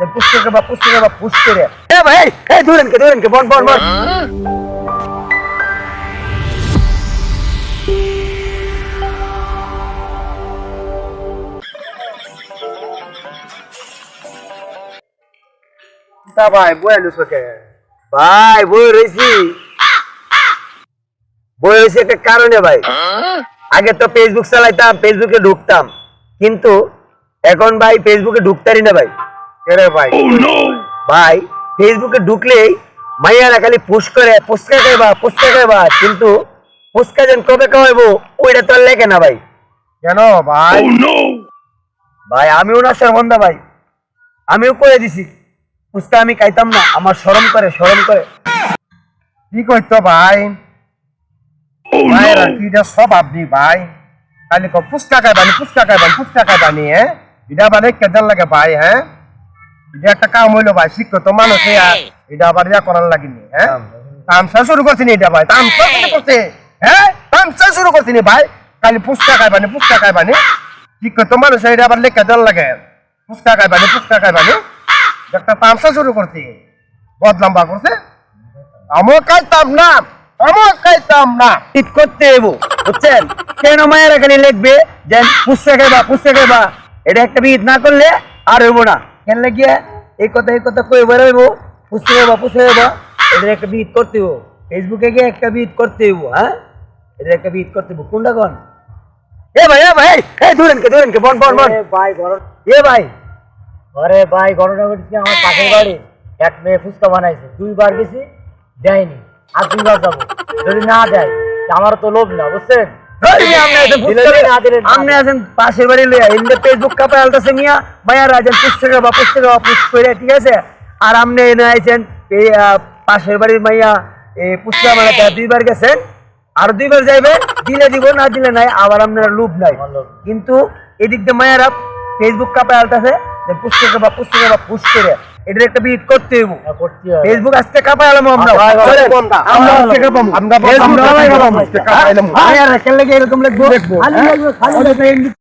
বা বা এ ভাই ধরেন কে ধরেন কে বন বন তা ভাই বই আলু সকে ভাই বই রয়েছি বই একটা কারণে ভাই। আগে তো ফেসবুক চালাইতাম ফেসবুকে ঢুকতাম। কিন্তু এখন ভাই ফেসবুকে ঢুকতারি না ভাই। কেরে ভাই। ভাই ফেসবুকে ঢুকলেই মাইয়ারা খালি পুশ করে পুস্কা খাইবা পুস্কা খাইবা। কিন্তু পুস্কা যেন কবে খাওয়াইবো ওইটা তো লেখে না ভাই। কেন ভাই? ভাই আমিও না সরবন্ধা ভাই। আমিও করে দিছি পুস্কা আমি খাইতাম না আমার শরম করে শরম করে। কি করতো ভাই? ভাইরা কি এটা সব আপনি ভাই? কালি কো ফুচকা খাই বানি ফুচকা খাই বানি ফুচকা খাই বানি হ্যাঁ? এটা মানে কেদার লাগে ভাই হ্যাঁ? এটা একটা কাম হইল ভাই শিক্ষিত মানুষ এটা আবার ইয়া করার লাগিনি হ্যাঁ? তামসা শুরু করছিনি এটা ভাই তামসা শুরু করছে হ্যাঁ? তামসা শুরু করছিনি ভাই কালি ফুচকা খাই বানি ফুচকা খাই বানি শিক্ষিত মানুষ এটা আবার লেখা দেওয়ার লাগে। ফুচকা খাই বানি ফুচকা খাই বানি একটা তামসা শুরু করছি বদলাম্বা করছে। আমিও খাইতাম না আমিও খাইতাম না। ঠিক করতে এবো বুঝছেন? কেন মায়েরা খালি লিখবে যে পুস্তে খাইবা পুস্তে খাইবা? এটা একটা বিদ না করলে আর হইব না। কেন লাগিয়ে? এই কথা এই কথা কই পুস্তে খাইবা এটা একটা করতে ফেসবুকে গিয়ে একটা করতে হইব হ্যাঁ? একটা করতে হইব। কোনটা কোন? এ ভাই এ ভাই বন বন বন। ভাই ঘর এ ভাই। ঘরে ভাই ঘটনা ঘটেছে আমার পাশের বাড়ি। এক মেয়ে ফুচকা বানাইছে। দুইবার গেছি দেয়নি। আর দুইবার যাব। যদি না দেয় আমার তো লোভ না বুঝছেন? আপনি আছেন পাশের বাড়ি লইয়া ইন্দে ফেসবুক কাপে আলতাছে মিয়া মায়ার আছেন পুস্তকে বা পুস্তকে পুস্ত করে ঠিক আছে? আর আপনি এনে আইছেন এই পাশের বাড়ির মাইয়া এই পুস্তকা বানাতে দুইবার গেছেন আর দুইবার যাইবেন দিলে দিব না দিলে নাই আবার আপনার লুপ নাই। কিন্তু এদিক দিয়ে মায়েরা ফেসবুক কাপে আলতাছে যে পুস্তকে বা পুস্তকে বা পুস্ত করে এটার একটা বিট করতে হইব ফেসবুক আজকে কাপাই আলাম আমরা? আমরা আজকে কাপাম আমরা ফেসবুক কাপাই। মায়েরা কেন লাগে এরকম লিখব, খালি হ্যাঁ? খালি লিখব।